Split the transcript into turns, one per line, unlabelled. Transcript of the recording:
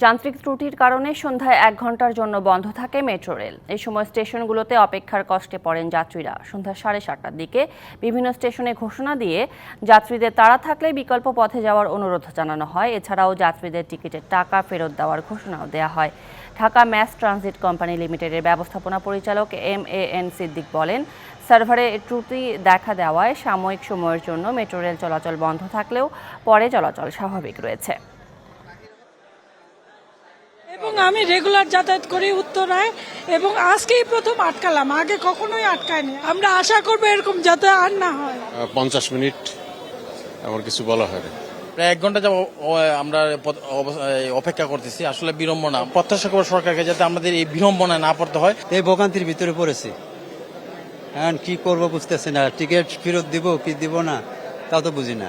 যান্ত্রিক ত্রুটির কারণে সন্ধ্যায় এক ঘণ্টার জন্য বন্ধ থাকে মেট্রো রেল। এই সময় স্টেশনগুলোতে অপেক্ষার কষ্টে পড়েন যাত্রীরা। সন্ধ্যা সাড়ে সাতটার দিকে বিভিন্ন স্টেশনে ঘোষণা দিয়ে যাত্রীদের তাড়া থাকলে বিকল্প পথে যাওয়ার অনুরোধ জানানো হয়। এছাড়াও যাত্রীদের টিকিটের টাকা ফেরত দেওয়ার ঘোষণাও দেওয়া হয়। ঢাকা ম্যাস ট্রানজিট কোম্পানি লিমিটেডের ব্যবস্থাপনা পরিচালক এম এ এন সিদ্দিক বলেন, সার্ভারে ত্রুটি দেখা দেওয়ায় সাময়িক সময়ের জন্য মেট্রো রেল চলাচল বন্ধ থাকলেও পরে চলাচল স্বাভাবিক রয়েছে।
এবং আমি রেগুলার যাতায়াত করি উত্তরায় এবং আজকেই প্রথম আটকালাম আগে কখনোই আটকায়নি। আমরা আশা করব এরকম যাতে আর না হয়।
পঞ্চাশ মিনিট এমন কিছু বলা হয় না
প্রায় এক ঘণ্টা যাব আমরা অপেক্ষা করতেছি আসলে বিড়ম্বনা প্রত্যাশা করব সরকারকে যাতে আমাদের এই বিড়ম্বনায় না পড়তে হয়।
এই ভোগান্তির ভিতরে পড়েছি। এখন কি করব বুঝতেছি না। টিকিট ফেরত দিব কি দিব না তা তো বুঝি না।